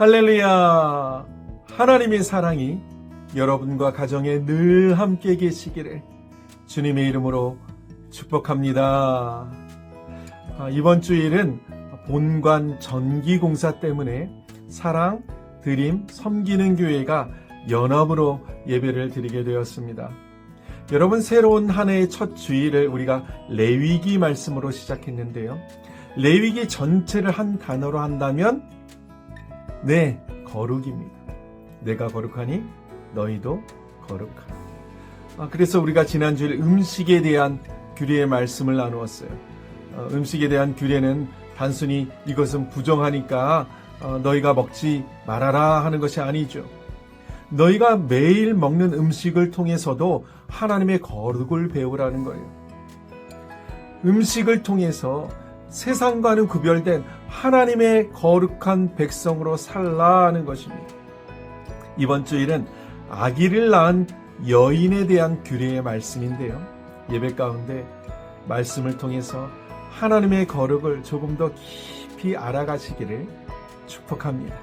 할렐루야! 하나님의 사랑이 여러분과 가정에 늘 함께 계시기를 주님의 이름으로 축복합니다. 아, 이번 주일은 본관 전기공사 때문에 사랑, 드림, 섬기는 교회가 연합으로 예배를 드리게 되었습니다. 여러분 새로운 한 해의 첫 주일을 우리가 레위기 말씀으로 시작했는데요. 레위기 전체를 한 단어로 한다면 네, 거룩입니다. 내가 거룩하니 너희도 거룩하라. 아, 그래서 우리가 지난주에 음식에 대한 규례의 말씀을 나누었어요. 어, 음식에 대한 규례는 단순히 이것은 부정하니까 어, 너희가 먹지 말아라 하는 것이 아니죠. 너희가 매일 먹는 음식을 통해서도 하나님의 거룩을 배우라는 거예요. 음식을 통해서 세상과는 구별된 하나님의 거룩한 백성으로 살라는 것입니다. 이번 주일은 아기를 낳은 여인에 대한 규례의 말씀인데요. 예배 가운데 말씀을 통해서 하나님의 거룩을 조금 더 깊이 알아가시기를 축복합니다.